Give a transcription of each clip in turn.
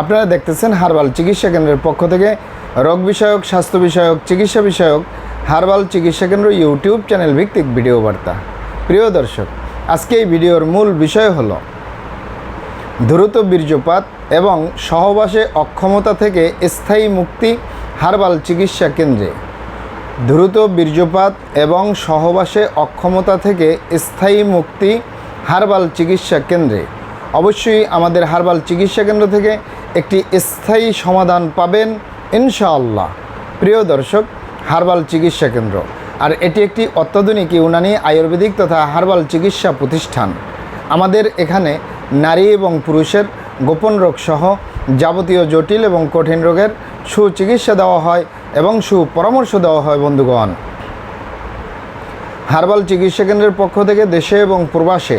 আপনারা দেখতেছেন হারবাল চিকিৎসা কেন্দ্রের পক্ষ থেকে রোগ বিষয়ক, স্বাস্থ্য বিষয়ক, চিকিৎসা বিষয়ক, হারবাল চিকিৎসা কেন্দ্র ইউটিউব চ্যানেল ভিত্তিক ভিডিও বার্তা। প্রিয় দর্শক, আজকে এই ভিডিওর মূল বিষয় হল দ্রুত বীর্যপাত এবং সহবাসে অক্ষমতা থেকে স্থায়ী মুক্তি হারবাল চিকিৎসা কেন্দ্রে। দ্রুত বীর্যপাত এবং সহবাসে অক্ষমতা থেকে স্থায়ী মুক্তি হারবাল চিকিৎসা কেন্দ্রে। অবশ্যই আমাদের হারবাল চিকিৎসা কেন্দ্র থেকে একটি স্থায়ী সমাধান পাবেন ইনশাআল্লাহ। প্রিয় দর্শক, হারবাল চিকিৎসা কেন্দ্র। আর এটি একটি অত্যাধুনিক ইউনানি আয়ুর্বেদিক তথা হারবাল চিকিৎসা প্রতিষ্ঠান। আমাদের এখানে নারী এবং পুরুষের গোপন রোগ সহ যাবতীয় জটিল এবং কঠিন রোগের সুচিকিৎসা দেওয়া হয় এবং সুপরামর্শ দেওয়া হয় বন্ধুগণ। হার্বাল চিকিৎসা কেন্দ্রের পক্ষ থেকে দেশে এবং প্রবাসে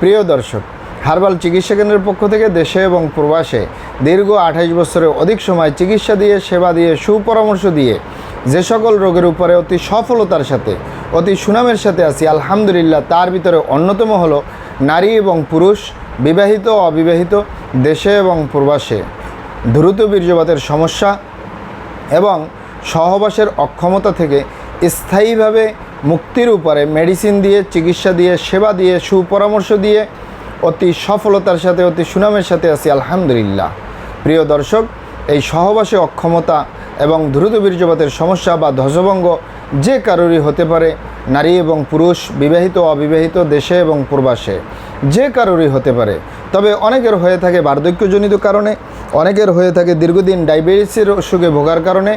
প্রিয় দর্শক, হার্বাল চিকিৎসা কেন্দ্রের পক্ষ থেকে দেশে এবং প্রবাসে দীর্ঘ আঠাইশ বছরের অধিক সময় চিকিৎসা দিয়ে, সেবা দিয়ে, সুপরামর্শ দিয়ে যে সকল রোগের উপরে অতি সফলতার সাথে, অতি সুনামের সাথে আছি, আলহামদুলিল্লাহ, তার ভিতরে অন্যতম হলো নারী এবং পুরুষ, বিবাহিত অবিবাহিত, দেশে এবং প্রবাসে। দ্রুত বীর্যপাতের সমস্যা এবং সহবাসের অক্ষমতা থেকে স্থায়ীভাবে মুক্তির উপরে মেডিসিন দিয়ে, চিকিৎসা দিয়ে, সেবা দিয়ে, সুপরামর্শ দিয়ে অতি সফলতার সাথে, অতি সুনামের সাথে আছি, আলহামদুলিল্লাহ। প্রিয় দর্শক, এই সহবাসে অক্ষমতা এবং দ্রুত বীর্যপাতের সমস্যা বা ধ্বজভঙ্গ যে কারোরই হতে পারে, নারী এবং পুরুষ, বিবাহিত অবিবাহিত, দেশে এবং প্রবাসে, যে কারোরই হতে পারে। তবে অনেকের হয়ে থাকে বার্ধক্যজনিত কারণে, অনেকের হয়ে থাকে দীর্ঘদিন ডায়াবেটিসের অসুখে ভোগার কারণে,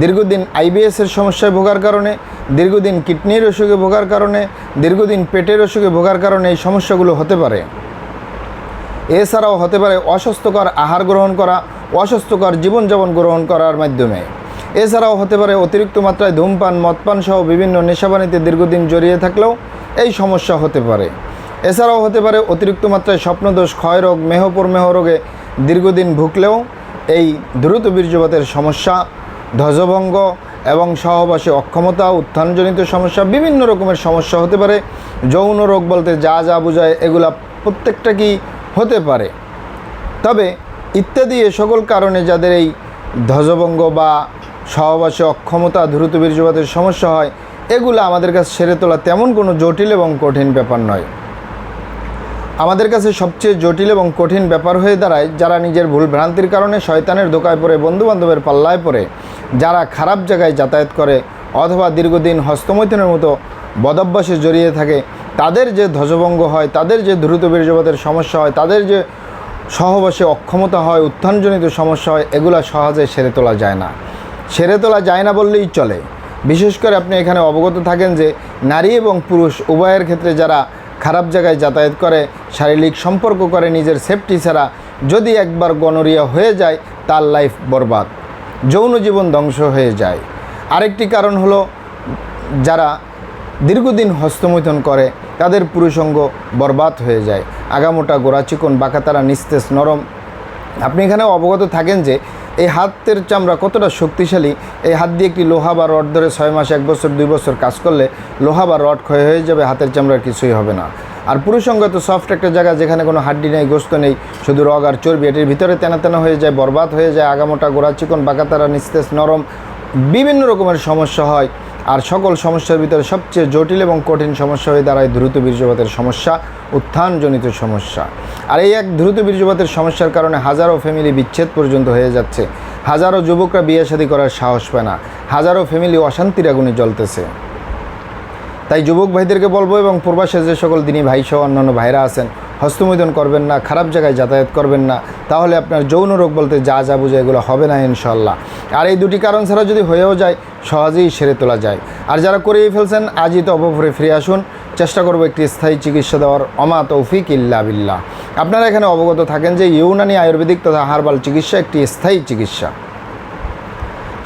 দীর্ঘদিন আইবিএসের সমস্যায় ভোগার কারণে দীর্ঘদিন কিডনির অসুখে ভোগার কারণে, দীর্ঘদিন পেটের অসুখে ভোগার কারণে এই সমস্যাগুলো হতে পারে। এছাড়াও হতে পারে অস্বাস্থ্যকর আহার গ্রহণ করা, অস্বাস্থ্যকর জীবনযাপন গ্রহণ করার মাধ্যমে। এছাড়াও হতে পারে অতিরিক্ত মাত্রায় ধূমপান, মদপান সহ বিভিন্ন নেশাবানিতে দীর্ঘদিন জড়িয়ে থাকলেও এই সমস্যা হতে পারে। এছাড়াও হতে পারে অতিরিক্ত মাত্রায় স্বপ্নদোষ, ক্ষয়রোগ মেহপরমেহ রোগে দীর্ঘদিন ভুগলেও এই দ্রুত বীর্যপাতের সমস্যা, ধ্বজভঙ্গ এবং সহবাসে অক্ষমতা, উত্থানজনিত সমস্যা, বিভিন্ন রকমের সমস্যা হতে পারে। যৌন রোগ বলতে যা যা বোঝায়, এগুলা প্রত্যেকটা কি হতে পারে। তবে ইত্যাদি এ সকল কারণে যাদের এই ধ্বজভঙ্গ বা সহবাসে অক্ষমতা, দ্রুত বীর্যপাতের সমস্যা হয়, এগুলো আমাদের কাছে সেরে তোলা তেমন কোনো জটিল এবং কঠিন ব্যাপার নয়। আমাদের কাছে সবচেয়ে জটিল এবং কঠিন ব্যাপার হয়ে দাঁড়ায় যারা নিজের ভুল ভ্রান্তির কারণে শয়তানের দোকায় পড়ে, বন্ধুবান্ধবের পাল্লায় পড়ে যারা খারাপ জায়গায় যাতায়াত করে অথবা দীর্ঘদিন হস্তমৈথুনের মতো বদভ্যাসে জড়িয়ে থাকে, তাদের যে ধ্বজভঙ্গ হয়, তাদের যে দ্রুত বীর্যপাতের সমস্যা হয়, তাদের যে সহবাসে অক্ষমতা হয়, উত্থানজনিত সমস্যা হয়, এগুলা সহজে সেরে তোলা যায় না। সেরে তোলা যায় না বললেই চলে। বিশেষ করে আপনি এখানে অবগত থাকেন যে নারী এবং পুরুষ উভয়ের ক্ষেত্রে যারা খারাপ জায়গায় যাতায়াত করে, শারীরিক সম্পর্ক করে, নিজের সেফটি ছাড়া যদি একবার গনোরিয়া হয়ে যায়, তার লাইফ বরবাদ। যৌন জীবন ধ্বংস হয়ে যায়। আরেকটি কারণ হলো যারা দীর্ঘদিন হস্তমৈথন করে, তাদের পুরুষঙ্গ বরবাদ হয়ে যায়। আগামোটা গোড়া চিকন বাঁকাতারা নিস্তেজ, নরম। আপনি এখানে অবগত থাকেন যে, এই হাতের চামড়া কতটা শক্তিশালী। এই হাত দিয়ে একটি লোহা বা রড ধরে ছয় মাস, এক বছর, দুই বছর কাজ করলে লোহা বা রড ক্ষয় হয়ে যাবে? হাতের চামড়ার কিছুই হবে না। আর পুরুষঙ্গ তো সফট একটা জায়গা যেখানে কোনো হাড্ডি নেই, গোস্ত নেই, শুধু রগ আর চর্বি। এটির ভিতরে তেনা তেনা হয়ে যায়, বরবাদ হয়ে যায়, আগামোটা গোড়া চিকন, বাঁকাতারা, নিস্তেজ, নরম, বিভিন্ন রকমের সমস্যা হয়। আর সকল সমস্যার ভিতরে সবচেয়ে জটিল এবং কঠিন সমস্যা হয়ে দাঁড়ায় দ্রুত বীর্যপাতের সমস্যা, উত্থানজনিত সমস্যা। আর এই এক দ্রুত বীর্যপাতের সমস্যার কারণে হাজারো ফ্যামিলি বিচ্ছেদ পর্যন্ত হয়ে যাচ্ছে। হাজারো যুবকরা বিয়ে শাদী করার সাহস পায় না। হাজারো ফ্যামিলি অশান্তির আগুনে জ্বলতেছে। তাই যুবক ভাইদেরকে বলব এবং প্রবাসে যে সকল দিনী ভাই সহ অন্যান্য ভাইরা আছেন, হস্তমৈদন করবেন না, খারাপ জায়গায় যাতায়াত করবেন না, তাহলে আপনার যৌন রোগ বলতে যা যা বুঝে এগুলো হবে না ইনশাল্লাহ আর এই দুটি কারণ ছাড়া যদি হয়েও যায়, সহজেই সেরে তোলা যায়। আর যারা করিয়ে ফেলছেন, আজই তো অপফরে ফিরে আসুন। চেষ্টা করব একটি স্থায়ী চিকিৎসা দেওয়ার। অমা তৌফিক ইল্লা বিল্লাহ। আপনারা এখানে অবগত থাকেন যে ইউনানি আয়ুর্বেদিক তথা হার্বাল চিকিৎসা একটি স্থায়ী চিকিৎসা।